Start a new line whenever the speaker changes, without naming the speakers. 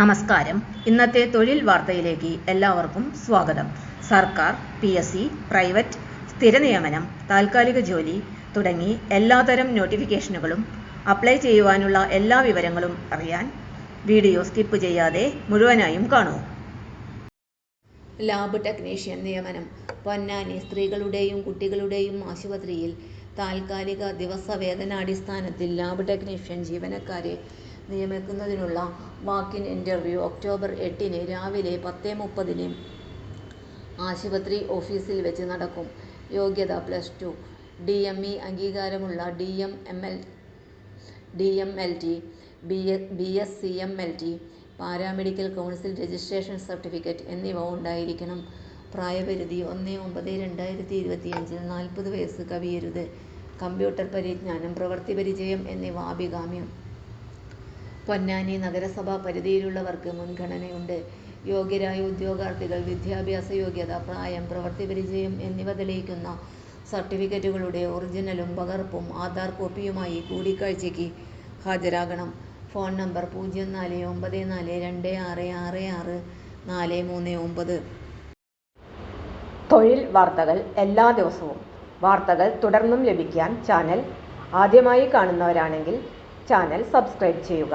നമസ്കാരം. ഇന്നത്തെ തൊഴിൽ വാർത്തയിലേക്ക് എല്ലാവർക്കും സ്വാഗതം. സർക്കാർ പി എസ് സി പ്രൈവറ്റ് സ്ഥിര നിയമനം താൽക്കാലിക ജോലി തുടങ്ങി എല്ലാതരം നോട്ടിഫിക്കേഷനുകളും അപ്ലൈ ചെയ്യുവാനുള്ള എല്ലാ വിവരങ്ങളും അറിയാൻ വീഡിയോ സ്കിപ്പ് ചെയ്യാതെ മുഴുവനായും കാണൂ. ലാബ് ടെക്നീഷ്യൻ നിയമനം. പൊന്നാനി സ്ത്രീകളുടെയും കുട്ടികളുടെയും ആശുപത്രിയിൽ താൽക്കാലിക ദിവസവേതനാടിസ്ഥാനത്തിൽ ലാബ് ടെക്നീഷ്യൻ ജീവനക്കാരെ നിയമിക്കുന്നതിനുള്ള വാക്കിൻ ഇന്റർവ്യൂ ഒക്ടോബർ എട്ടിന് രാവിലെ പത്ത് മുപ്പതിന് ആശുപത്രി ഓഫീസിൽ വെച്ച് നടക്കും. യോഗ്യത plus two. D M E അംഗീകാരമുള്ള D M M L D M L T B S C M L T paramedical council registration certificate എന്നിവ ഉണ്ടായിരിക്കണം. പ്രായപരിധി ഒന്ന് ഒമ്പത് രണ്ടായിരത്തി ഇരുപത്തിയഞ്ചിൽ നാൽപ്പത് വയസ്സ് കവിയരുത്. കമ്പ്യൂട്ടർ പരിജ്ഞാനം പ്രവൃത്തി പരിചയം എന്നിവ അഭികാമ്യം. പൊന്നാനി നഗരസഭാ പരിധിയിലുള്ളവർക്ക് മുൻഗണനയുണ്ട്. യോഗ്യരായ ഉദ്യോഗാർത്ഥികൾ വിദ്യാഭ്യാസ യോഗ്യത പ്രായം പ്രവൃത്തി പരിചയം എന്നിവ തെളിയിക്കുന്ന സർട്ടിഫിക്കറ്റുകളുടെ ഒറിജിനലും പകർപ്പും ആധാർ കോപ്പിയുമായി കൂടിക്കാഴ്ചയ്ക്ക് ഹാജരാകണം. ഫോൺ നമ്പർ പൂജ്യം നാല് ഒമ്പത് നാല് രണ്ട് ആറ് ആറ് ആറ് നാല് മൂന്ന് ഒമ്പത്.
തൊഴിൽ വാർത്തകൾ എല്ലാ ദിവസവും. വാർത്തകൾ തുടർന്നും ലഭിക്കാൻ ചാനൽ ആദ്യമായി കാണുന്നവരാണെങ്കിൽ ചാനൽ സബ്സ്ക്രൈബ് ചെയ്യുക.